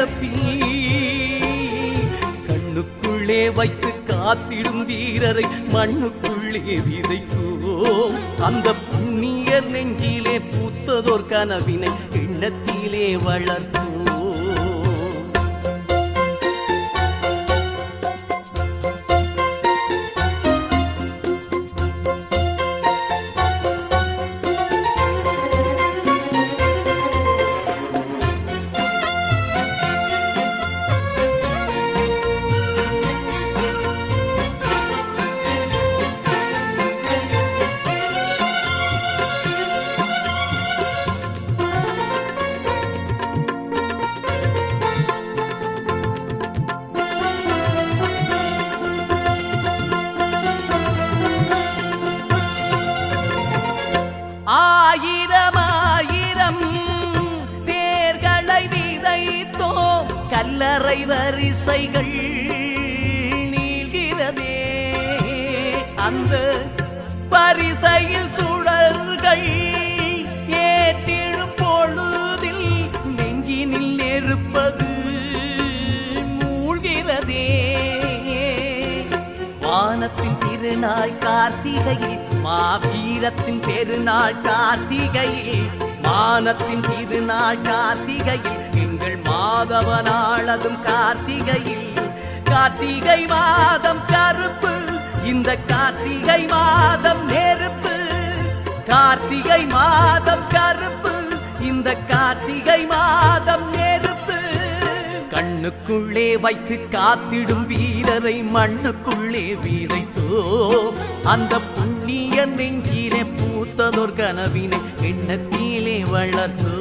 நிரப்பி கண்ணுக்குள்ளே வைத்து காத்திடும் வீரரை மண்ணுக்குள்ளே விதைக்குவோம் அந்த புண்ணியர் நெஞ்சிலே பூத்ததோர் கனவினை எண்ணத்திலே வளர்த்தோம் கல்லறை வரிசைகள் நீள்கிறதே. அந்த பரிசையில் சுழல்கள் ஏற்றிடும் பொழுதில் நெஞ்சினில் நெருப்பது மூழ்கிறதே. வானத்தின் திருநாள் கார்த்திகையில் மாவீரத்தின் பெருநாள் கார்த்திகையில் மானத்தின் திருநாள் கார்த்திகையில் எங்கள் மாதவனாள் அதும் கார்த்திகையில். கார்த்திகை மாதம் கருப்பு இந்த கார்த்திகை மாதம் நெருப்பு. கார்த்திகை மாதம் கருப்பு இந்த கார்த்திகை மாதம் நெருப்பு. கண்ணுக்குள்ளே வைத்து காத்திடும் வீரரை மண்ணுக்குள்ளே வீரைத்தோ அந்த புண்ணிய நெஞ்சிலே பூத்ததொரு கனவினை எண்ணத்திலே வளர்த்தோ.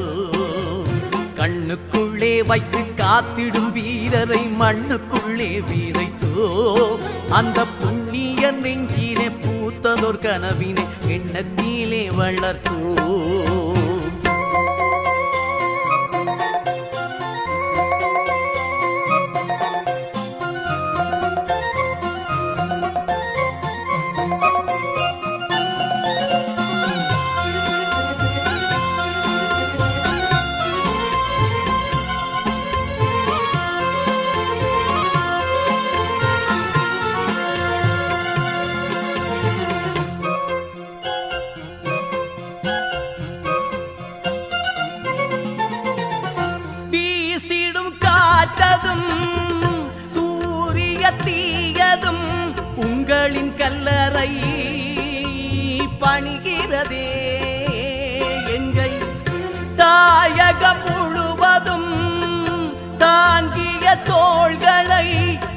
உள்ளே வைத்து காத்திடும் வீரரை மண்ணுக்குள்ளே வீதைத்தோ அந்த புண்ணிய நெஞ்சிலே பூத்ததோர் கனவினை எண்ணத்திலே வளர்த்தோ. காற்றதும் சூரிய தீயதும் உங்களின் கல்லறை பணிகிறதே. எங்கள் தாயகம் முழுவதும் தாங்கிய தோள்களை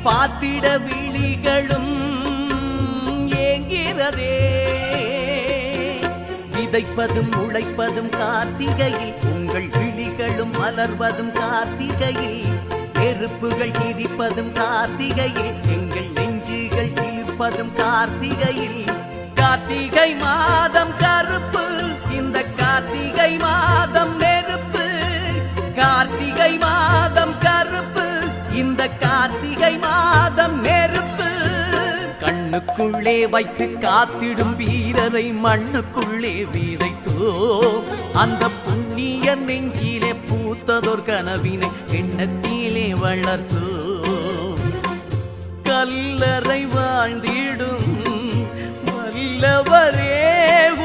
பாத்திட விழிகளும் ஏங்கிறதே விதைப்பதும் உழைப்பதும் கார்த்திகையில் உங்கள் விழிகளும் மலர்வதும் கார்த்திகையில் நெருப்புகள் எரிப்பதும் கார்த்திகையில் எங்கள் நெஞ்சுகள் சிரிப்பதும் கார்த்திகையில். கார்த்திகை மாதம் கருப்பு இந்த கார்த்திகை மாதம் நெருப்பு. கார்த்திகை மாதம் கருப்பு இந்த கார்த்திகை மாதம் நெருப்பு. கண்ணுக்குள்ளே வைத்து காத்திடும் வீரரை மண்ணுக்குள்ளே விதைத்தோ. அந்த புண்ணிய நெஞ்சிலே பூத்ததொரு கனவினை எண்ணத்திலே வளர்த்தோ. கல்லறை வாழ்ந்திடும் வல்லவரே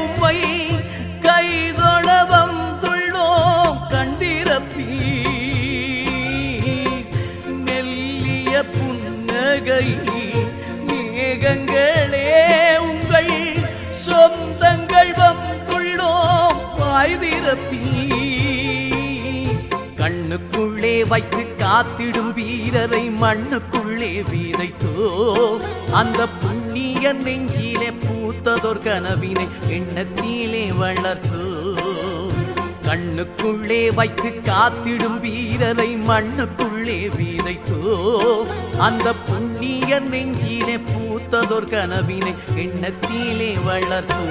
உம்மை கைதொழ துள்ளோம் கண்டிரப்பி மெல்லிய புன்னகை மேகங்களே உங்கள் சொந்தங்கள் வந்துள்ளோம் வாய்திரப்பீ கண்ணுக்குள்ளே வைத்து காத்திடும் வீரரை மண்ணுக்குள்ளே விதைத்தோ அந்த புண்ணிய நெஞ்சிலே பூத்ததொரு கனவினை எண்ணத்திலே வளர்த்தோ. கண்ணுக்குள்ளே வைத்து காத்திடும் வீரரை மண்ணுக்குள்ளே விதைத்தோ அந்த புண்ணிய நெஞ்சிலே பூத்ததொரு கனவினை எண்ணத்திலே வளர்த்தோ.